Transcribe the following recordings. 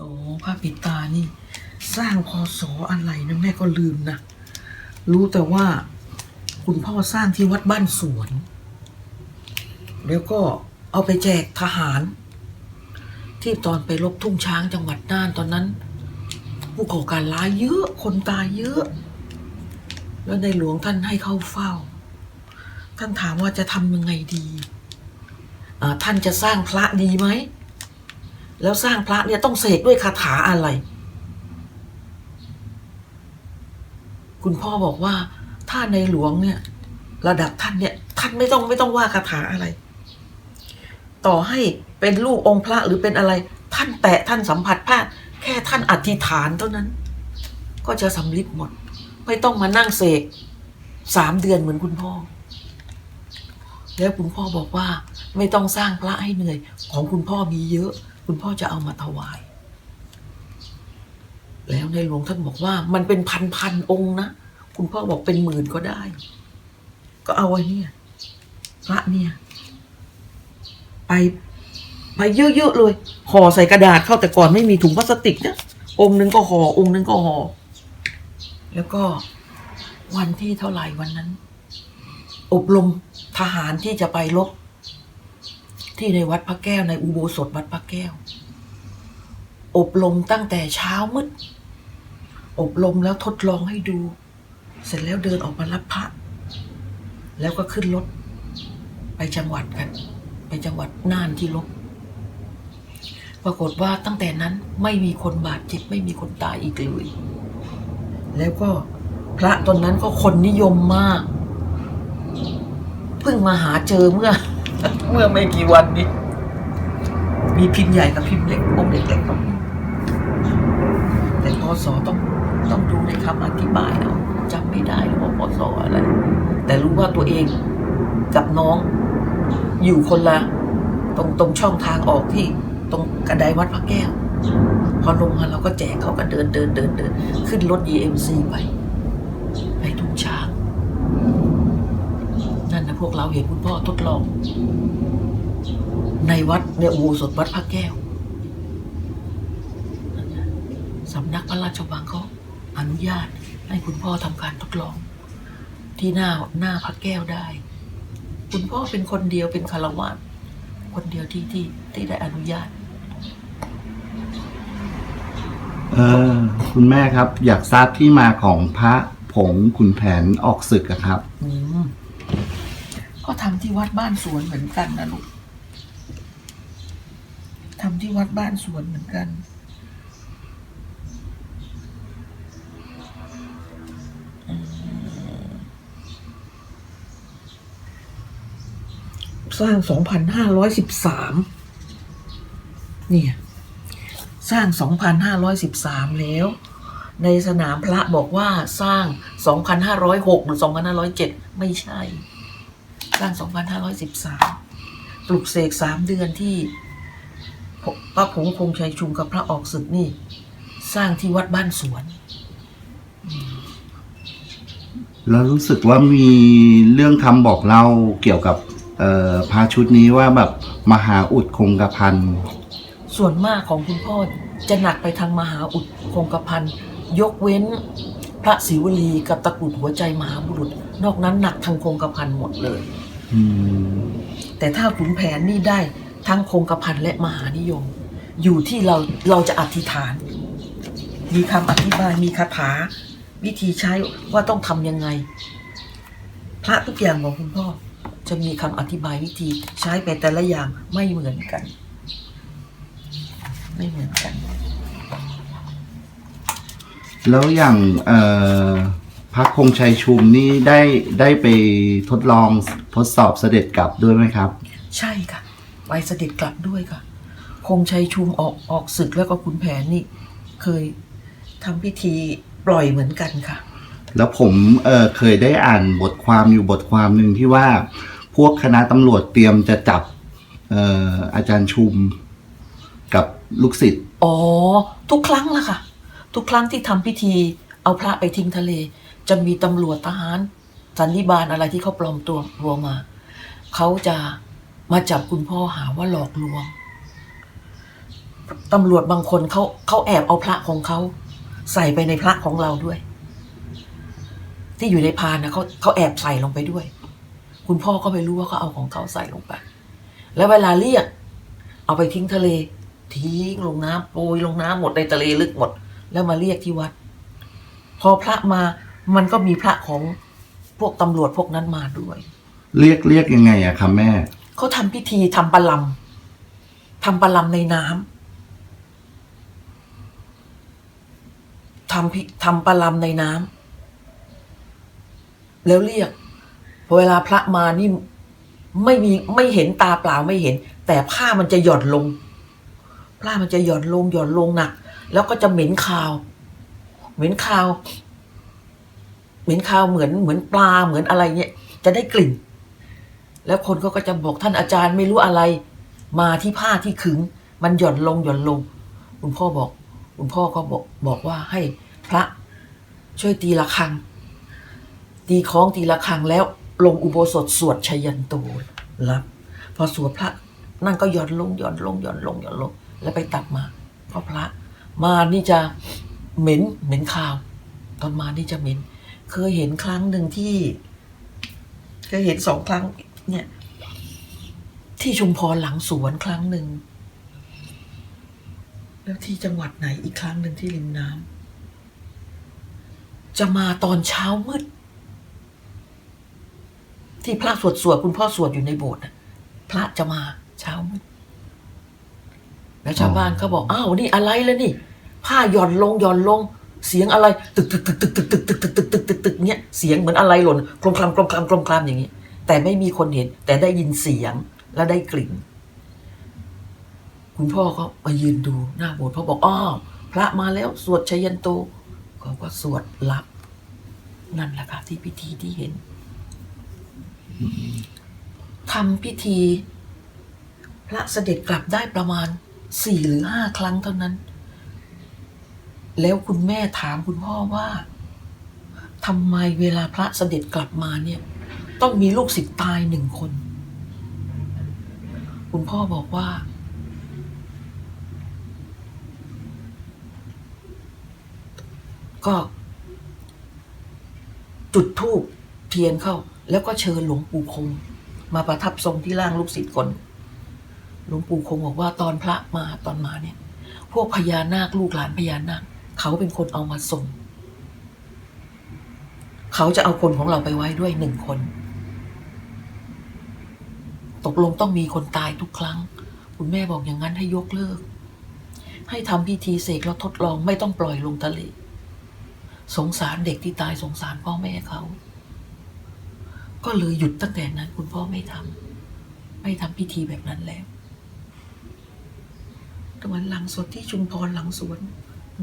โอ้พระปิดตานี่ สร้างพศออะไรนะแม่ก็ลืมนะ รู้แต่ว่าคุณพ่อสร้างที่วัดบ้านสวน แล้วก็เอาไปแจกทหาร ที่ตอนไปรบทุ่งช้างจังหวัดน่านตอนนั้น ผู้ก่อการร้ายเยอะคนตายเยอะ แล้วในหลวงท่านให้เข้าเฝ้า ท่านถามว่าจะทำยังไงดี ท่านจะสร้างพระดีไหม แล้วสร้างพระเนี่ยต้องเสกด้วยคาถาอะไร คุณพ่อบอกว่าถ้าในหลวงเนี่ย ระดับท่านเนี่ย ท่านไม่ต้องไม่ต้องว่าคาถาอะไร ต่อให้เป็นลูกองค์พระหรือเป็นอะไร ท่านแตะท่านสัมผัสพระแค่ท่านอธิษฐานเท่านั้น ก็จะสำลิดหมด ไม่ต้องมานั่งเสกสามเดือนเหมือนคุณพ่อ แล้วคุณพ่อบอกว่า ไม่ต้องสร้างพระให้เหนื่อย ของคุณพ่อมีเยอะ คุณพ่อจะเอามาถวาย แล้วในหลวงท่านบอกว่า มันเป็นพันพันๆองค์นะ คุณพ่อบอกเป็นหมื่นก็ได้ ก็เอาไว้เนี่ยพระเนี่ย ไปไปเยอะๆเลยห่อใส่กระดาษเข้าแต่ก่อนไม่มีถุงพลาสติกนะองค์หนึ่งก็ห่อองค์หนึ่งก็ห่อแล้วก็วันที่เท่าไหร่วันนั้น อบรมทหารที่จะไปรบ ที่ในวัดพระแก้วในอุโบสถวัดพระแก้ว อบรมตั้งแต่เช้ามืด อบรมแล้วทดลองให้ดู เสร็จแล้วเดินออกมารับพระ แล้วก็ขึ้นรถไปจังหวัดกัน ไปจังหวัดน่านที่ลบปรากฏว่าตั้งแต่นั้นไม่มีคนบาดเจ็บไม่มีคนตายอีกเลย แล้วก็พระตนนั้นก็คนนิยมมาก เพิ่งมาหาเจอเมื่อ เมื่อไม่กี่วันนี้ มีพิมพ์ใหญ่กับพิมพ์เล็กองค์เล็กๆก็มีแต่พศต้องต้องดูในคำอธิบายเอาจำไม่ได้ว่าพศอะไร แต่รู้ว่าตัวเองกับน้อง อยู่คนละ ตรงตรงช่องทางออกที่ ตรงกระไดวัดพระแก้ว พอลงมาเราก็แจกเขาก็เดินเดินเดินเดิน ขึ้นรถ EMC ไป ไปทุ่งช้า พวกเราเห็นคุณพ่อทดลอง ในวัดเนี่ยอุโบสถวัดพระแก้วนั่นนะสำนักพระราชวังเขาอนุญาตให้คุณพ่อทำการทดลอง ที่หน้าหน้าพระแก้วได้ คุณพ่อเป็นคนเดียวเป็นคารวะคนเดียวที่ที่ที่ได้อนุญาตเออคุณแม่ครับ อยากทราบที่มาของพระผงขุนแผนออกศึกอะครับ อืม ก็ทำที่วัดบ้านสวนเหมือนกันนะลูกทำที่วัดบ้านสวนเหมือนกัน สร้างสองพันห้าร้อยสิบสามเนี่ย สร้างสองพันห้าร้อยสิบสามแล้ว ในสนามพระบอกว่าสร้าง 2,506 หรือ 2,507 ไม่ใช่ สร้าง 2,513 ปลุกเสกสามเดือนที่พระผงคงชัยชุมกับพระออกศึกนี่ สร้างที่วัดบ้านสวน แล้วรู้สึกว่ามีเรื่องคำบอกเล่าเกี่ยวกับเอ่อพระชุดนี้ว่าแบบมหาอุดคงกระพัน ส่วนมากของคุณพ่อจะหนักไปทางมหาอุดคงกระพัน ยกเว้นพระศิวลีกับตะกรุดหัวใจมหาบุรุษ นอกนั้นหนักทางคงกระพันหมดเลยอืม แต่ถ้าขุนแผนนี่ได้ทั้งคงกระพันและมหานิยม อยู่ที่เราเราจะอธิษฐาน มีคำอธิบายมีคาถา วิธีใช้ว่าต้องทำยังไง พระทุกอย่างของคุณพ่อ จะมีคำอธิบายวิธีใช้ไปแต่ละอย่างไม่เหมือนกัน ไม่เหมือนกัน แล้วอย่างเอ่อ พระคงชัยชุมนี่ได้ได้ไปทดลองทดสอบเสด็จกลับด้วยไหมครับ ใช่ค่ะไปเสด็จกลับด้วยค่ะ คงชัยชุมออกออกศึกแล้วก็ขุนแผนนี่ เคยทำพิธีปล่อยเหมือนกันค่ะ แล้วผมเอ่อเคยได้อ่านบทความอยู่บทความหนึ่งที่ว่า พวกคณะตำรวจเตรียมจะจับเอ่ออาจารย์ชุมกับลูกศิษย์อ๋อ ทุกครั้งละค่ะ ทุกครั้งที่ทำพิธีเอาพระไปทิ้งทะเล จะมีตำรวจทหารสันนิบาลอะไรที่เขาปลอมตัวรวมมา เขาจะมาจับคุณพ่อหาว่าหลอกลวงตำรวจบางคนเขาเขาแอบเอาพระของเขา ใส่ไปในพระของเราด้วย ที่อยู่ในพานนะเขาเขาแอบใส่ลงไปด้วย คุณพ่อก็ไม่รู้ว่าเขาเอาของเขาใส่ลงไป แล้วเวลาเรียก เอาไปทิ้งทะเล ทิ้งลงน้ำโปรยลงน้ำหมดในทะเลลึกหมด แล้วมาเรียกที่วัด พอพระมา มันก็มีพระของพวกตำรวจพวกนั้นมาด้วย เรียกเรียกยังไงอะครับแม่ เขาทำพิธีทำปลาลำทำปลาลำในน้ำทำพิทำปลาลำในน้ำแล้วเรียกพอเวลาพระมานี่ไม่มีไม่เห็นตาเปล่าไม่เห็น แต่ผ้ามันจะหย่อนลงผ้ามันจะหย่อนลงหย่อนลงหนัก แล้วก็จะเหม็นคาว เหม็นคาวเห ม็นคาวเหมือนเหมือนปลาเหมือนอะไรเนี่ยจะได้กลิ่น แล้วคนเขาก็จะบอกท่านอาจารย์ไม่รู้อะไร มาที่ผ้าที่ขึง มันหย่อนลงหย่อนลง คุณพ่อบอก คุณพ่อก็บอกบอกว่าให้พระช่วยตีละครัง ตีคล้องตีละครังแล้วลงอุโบสถสวดชัยยันโตรับพอสวดพระนั่นก็หย่อนลงหย่อนลงหย่อนลงหย่อนลง แล้วไปตักมาเพราะพระ มานี่จะเหม็นเหม็นคาว ตอนมานี่จะเหม็น เคยเห็นครั้งหนึ่งที่ เคยเห็นสองครั้ง เนี่ย ที่ชุมพรหลังสวนครั้งหนึ่ง แล้วที่จังหวัดไหนอีกครั้งหนึ่งที่ริมน้ำจะมาตอนเช้ามืด ที่พระสวดสวดคุณพ่อสวดอยู่ในโบสถ์พระจะมาเช้ามืดแล้วชาวบ้านเขาบอกอ้าวนี่อะไรแล้วนี่ ผ้าหย่อนลงหย่อนลง เสียงอะไรตึกตึกตึกตึกตึกตึกตึกตึกตึกตึกตึกตึกเนี่ยเสียงเหมือนอะไรหล่นกลมคลำกลมคลำกลมคลำอย่างนี้ แต่ไม่มีคนเห็น แต่ได้ยินเสียงและได้กลิ่น คุณพ่อเขามายืนดูหน้าโบสถ์เขาบอกอ้อพระมาแล้วสวดชัยยันโตเขาก็สวดรับ นั่นแหละค่ะที่พิธีที่เห็นทำพิธี พระเสด็จกลับได้ประมาณสี่หรือห้าครั้งเท่านั้น แล้วคุณแม่ถามคุณพ่อว่าทำไมเวลาพระเสด็จกลับมาเนี่ย ต้องมีลูกศิษย์ตายหนึ่งคน คุณพ่อบอกว่า ก็ จุดธูปเทียนเข้า แล้วก็เชิญหลวงปู่คง มาประทับทรงที่ร่างลูกศิษย์คนหลวงปู่คงบอกว่าตอนพระมาตอนมาเนี่ย พวกพญานาคลูกหลานพญานาค เขาเป็นคนเอามาส่ง เขาจะเอาคนของเราไปไว้ด้วยหนึ่งคน ตกลงต้องมีคนตายทุกครั้ง คุณแม่บอกอย่างนั้นให้ยกเลิก ให้ทำพิธีเสกแล้วทดลองไม่ต้องปล่อยลงทะเล สงสารเด็กที่ตายสงสารพ่อแม่เขา ก็เลยหยุดตั้งแต่นั้น คุณพ่อไม่ทำไม่ทำพิธีแบบนั้นแล้วตะวันหลังสดที่ชุมพรหลังสวน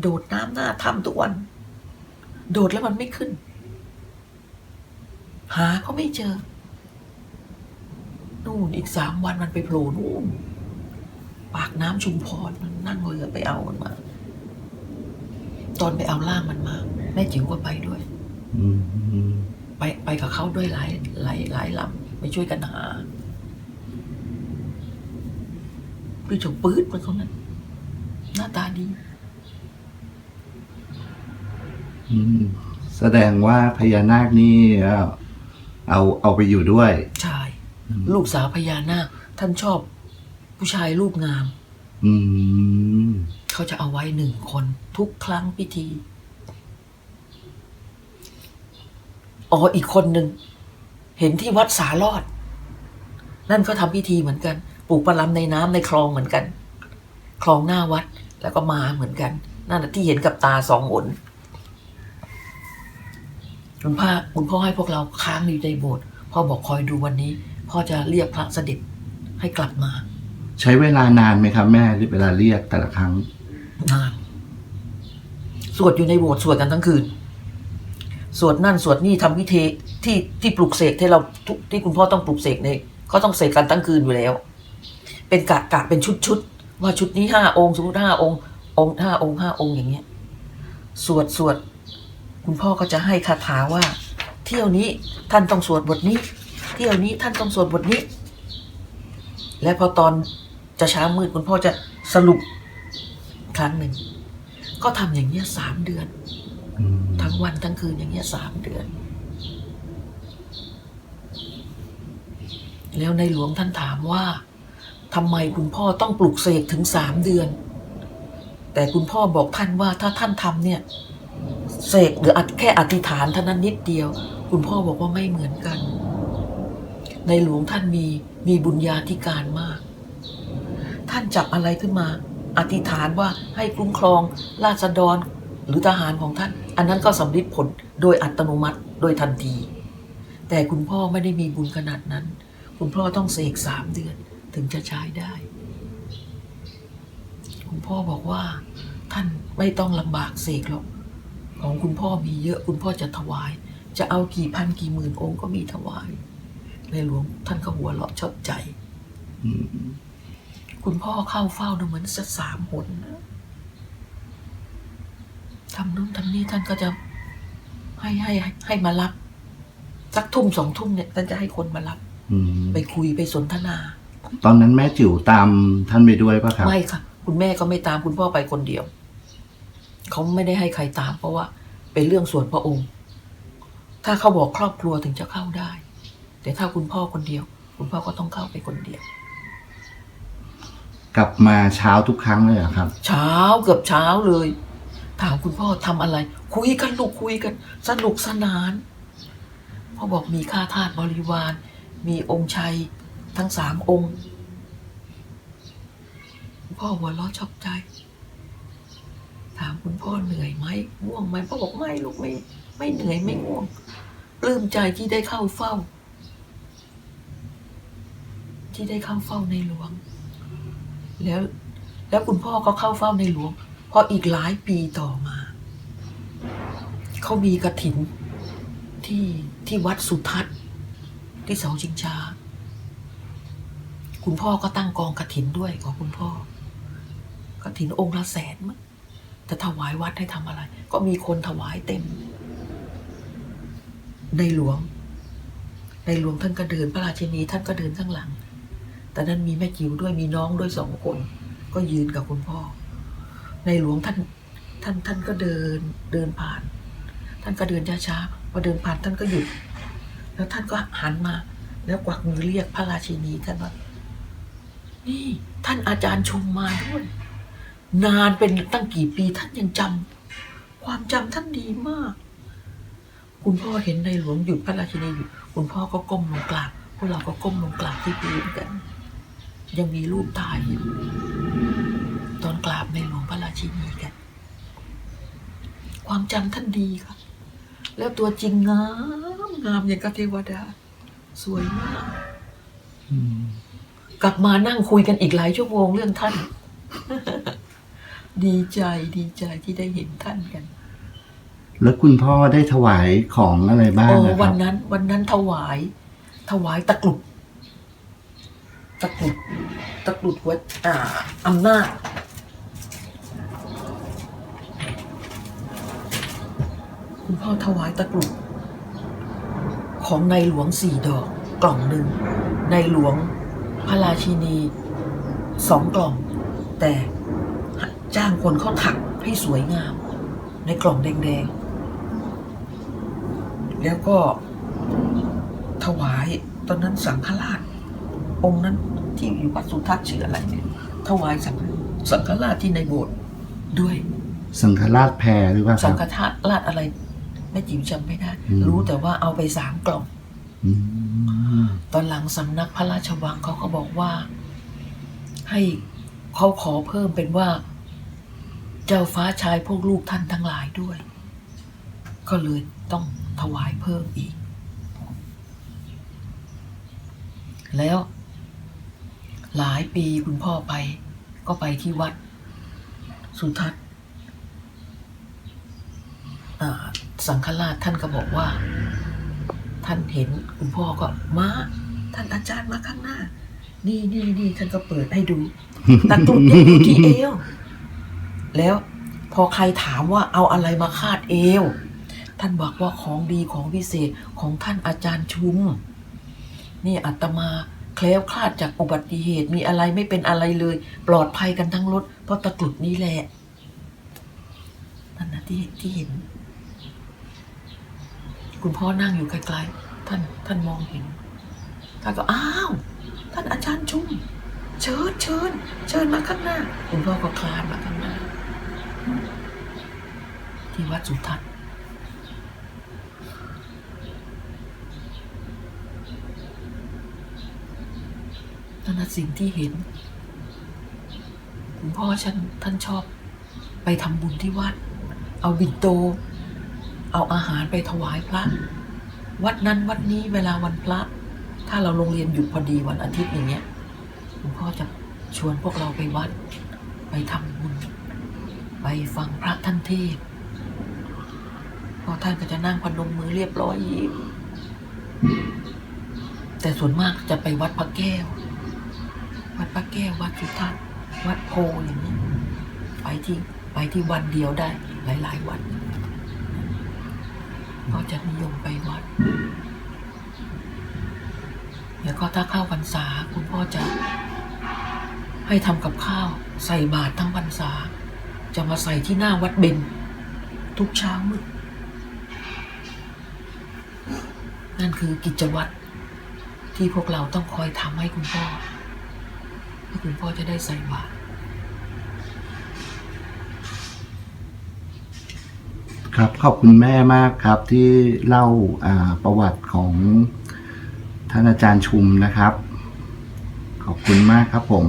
โดดน้ำหน้าถ้ำทุกวัน โดดแล้วมันไม่ขึ้น หาก็ไม่เจอ นู่นอีกสามวันมันไปโผล่นู่น ปากน้ำชุมพรมันนั่งเรือไปเอามันมา ตอนไปเอาล่างมันมา แม่จิ๋วก็ไปด้วยอืมไปไปกับเขาด้วยหลายหลายหลายลำไปช่วยกันหาพี่จงปื๊ดมันเขานั้นหน้าตาดีอืม แสดงว่าพญานาคนี่เอาเอาไปอยู่ด้วย ใชายลูกสาวพญานาค ท่านชอบผู้ชายรูปงาม อืมเขาจะเอาไว้หนึ่งคน ทุกครั้งพิธี อ๋ออีกคนหนึ่ง เห็นที่วัดสาลอด นั่นก็ทำพิธีเหมือนกัน ปลูกปลาลำในน้ำในคลองเหมือนกัน คลองหน้าวัดแล้วก็มาเหมือนกัน นั่นนะที่เห็นกับตาสองหน คุณพ่อคุณพ่อให้พวกเราค้างอยู่ในโบสถ์พ่อบอกคอยดูวันนี้ พ่อจะเรียกพระเสด็จให้กลับมา ใช้เวลานานไหมครับแม่เวลาเรียกแต่ละครั้งนานสวดอยู่ในโบสถ์สวดกันทั้งคืน สวดนั่นสวดนี่ทำพิธีที่ที่ปลุกเสกที่เราทุกที่คุณพ่อต้องปลุกเสกเนี่ยเขาต้องเสกกันทั้งคืนอยู่แล้ว เป็นกะกะเป็นชุดชุดๆว่าชุดนี้ห้าองค์สมมติห้าองค์ องค์ห้าองค์ห้าองค์อย่างเงี้ย สวดสวด คุณพ่อก็จะให้คาถาว่า เที่ยวนี้ท่านต้องสวดบทนี้ เที่ยวนี้ท่านต้องสวดบทนี้ และพอตอนจะเช้ามืดคุณพ่อจะสรุปครั้งหนึ่ง ก็ทำอย่างเงี้ยสามเดือนอืมทั้งวันทั้งคืนอย่างเงี้ยสามเดือน แล้วในหลวงท่านถามว่าทำไมคุณพ่อต้องปลุกเสกถึงสามเดือน แต่คุณพ่อบอกท่านว่าถ้าท่านทำเนี่ย เสกหรือแค่อธิษฐานเท่านั้นนิดเดียว คุณพ่อบอกว่าไม่เหมือนกัน ในหลวงท่านมีมีบุญญาธิการมาก ท่านจับอะไรขึ้นมา อธิษฐานว่าให้คุ้มครอง ราษฎรหรือทหารของท่าน อันนั้นก็สำลิดผลโดยอัตโนมัติโดยทันที แต่คุณพ่อไม่ได้มีบุญขนาดนั้น คุณพ่อต้องเสกสามเดือนถึงจะใช้ได้ คุณพ่อบอกว่า ท่านไม่ต้องลำบากเสกหรอก ของคุณพ่อมีเยอะคุณพ่อจะถวาย จะเอากี่พันกี่หมื่นองค์ก็มีถวาย ในหลวงท่านก็หัวเราะชอบใจอืมคุณพ่อเข้าเฝ้าดูเหมือนสักสามหนนะทำนู่นทำนี่ท่านก็จะให้ให้ให้ให้มารับสักทุ่มสองทุ่มเนี่ยท่านจะให้คนมารับอืมไปคุยไปสนทนา ตอนนั้นแม่จิ๋วตามท่านไปด้วยปะครับไม่ค่ะ คุณแม่ก็ไม่ตามคุณพ่อไปคนเดียว เขาไม่ได้ให้ใครตาม เพราะว่าเป็นเรื่องส่วนพระองค์ ถ้าเขาบอกครอบครัวถึงจะเข้าได้ แต่ถ้าคุณพ่อคนเดียว คุณพ่อก็ต้องเข้าไปคนเดียว กลับมาเช้าทุกครั้งเลยเหรอครับ เช้าเกือบเช้าเลย ถามคุณพ่อทำอะไร คุยกันลูกคุยกัน สนุกสนานพ่อบอกมีข้าทาสบริวาร มีองค์ชัยทั้งสามองค์คุณพ่อหัวเราะชอบใจถามคุณพ่อเหนื่อยไหมง่วงไหมพ่อบอกไม่ลูกไม่ ไม่เหนื่อยไม่ง่วงปลื้มใจที่ได้เข้าเฝ้า ที่ได้เข้าเฝ้าในหลวง แล้วแล้วคุณพ่อก็เข้าเฝ้าในหลวงพออีกหลายปีต่อมาเขามีกระถินที่ที่วัดสุทัศน์ที่เสาชิงชาคุณพ่อก็ตั้งกองกระถินด้วยของคุณพ่อกระถินองค์ละแสนมั้ง จะถวายวัดให้ทำอะไร ก็มีคนถวายเต็ม ในหลวง ในหลวงท่านก็เดินพระราชินีท่านก็เดินข้างหลัง แต่นั้นมีแม่จิ๋วด้วยมีน้องด้วยสองคน ก็ยืนกับคุณพ่อ ในหลวงท่านท่านท่านก็เดินเดินผ่าน ท่านก็เดินช้าๆพอเดินผ่านท่านก็หยุด แล้วท่านก็หันมา แล้วกวักมือเรียกพระราชินีท่านว่านี่ ท่านอาจารย์ชุมมาด้วย นานเป็นตั้งกี่ปีท่านยังจำความจำท่านดีมาก คุณพ่อเห็นในหลวงหยุดพระราชินีหยุดคุณพ่อก็ก้มลงกราบพวกเราก็ก้มลงกราบที่พื้นกัน ยังมีรูปถ่ายอยู่ ตอนกราบในหลวงพระราชินีกัน ความจำท่านดีครับแล้วตัวจริงงามงามอย่างกับเทวดา สวยมากอืมกลับมานั่งคุยกันอีกหลายชั่วโมงเรื่องท่าน ดีใจดีใจที่ได้เห็นท่านกันแล้วคุณพ่อได้ถวายของอะไรบ้างโอ้นะควัรันบนั้น วันนั้นถวาย ถวายตะกรุดตะกรุดตะกรุดวัดอ่าอำนาจคุณพ่อถวายตะกรุดของในหลวงสี่ดอกกล่องหนึ่งในหลวงพระราชินีสองกล่อง แต่ จ้างคนเขาถักให้สวยงาม ในกล่องแดงๆ แล้วก็ถวายตอนนั้นสังฆราช องค์นั้นที่อยู่วัดสุทัศน์ชื่ออะไรเนี่ยถวายสังสังฆราชที่ในโบสถ์ด้วย สังฆราชแพรหรือเปล่าคสัรังบฆทานราชอะไรแม่จิ๋วจำไม่ได้อืมรู้แต่ว่าเอาไปสามกล่อง อืมตอนหลังสำนักพระราชวังเขาก็บอกว่า ให้เขาขอเพิ่มเป็นว่า เจ้าฟ้าชายพวกลูกท่านทั้งหลายด้วย ก็เลยต้องถวายเพิ่มอีก แล้ว หลายปีคุณพ่อไป ก็ไปที่วัด สุทัศน์สังฆราชท่านก็บอกว่า ท่านเห็นคุณพ่อก็มาท่านอาจารย์มาข้างหน้า นี่นี่นี่ท่านก็เปิดให้ดูตะกรุดยังอยู่ที่เอว แล้วพอใครถามว่าเอาอะไรมาคาดเอว ท่านบอกว่าของดีของพิเศษของท่านอาจารย์ชุม นี่อาตมาแคล้วคลาดจากอุบัติเหตุมีอะไรไม่เป็นอะไรเลย ปลอดภัยกันทั้งรถ เพราะตะกรุดนี้แหละนั่นนะที่ที่เห็น คุณพ่อนั่งอยู่ไกลๆท่านท่านมองเห็นท่านก็อ้าวท่านอาจารย์ชุมเชิญเชิญเชิญมาข้างหน้า คุณพ่อก็คลานมาข้างหน้า ที่วัดสุทัศน์นั่นนะสิ่งที่เห็นคุณพ่อฉันท่านชอบไปทำบุญที่วัด เอาบินโต เอาอาหารไปถวายพระ วัดนั้นวัดนี้เวลาวันพระ ถ้าเราโรงเรียนหยุดพอดีวันอาทิตย์อย่างเงี้ยคุณพ่อจะชวนพวกเราไปวัด ไปทำบุญ ไปฟังพระท่านเทศ พอท่านก็จะนั่งพนมมือเรียบร้อยยิ้มแต่ส่วนมากจะไปวัดพระแก้ว วัดพระแก้ว วัดสุทัศน์วัดโพอย่างนี้ ไปที่ไปที่วันเดียวได้ หลาย ๆ วันก็จะนิยมไปวัด แล้วก็ถ้าเข้าพรรษาคุณพ่อจะ ให้ทำกับข้าวใส่บาตรทั้งพรรษา จะมาใส่ที่หน้าวัดเบญทุกเช้ามืด นั่นคือกิจวัตรที่พวกเราต้องคอยทำให้คุณพ่อเพื่อคุณพ่อจะได้ใส่บาตรครับขอบคุณแม่มากครับที่เล่าอ่าประวัติของท่านอาจารย์ชุมนะครับ ขอบคุณมากครับผม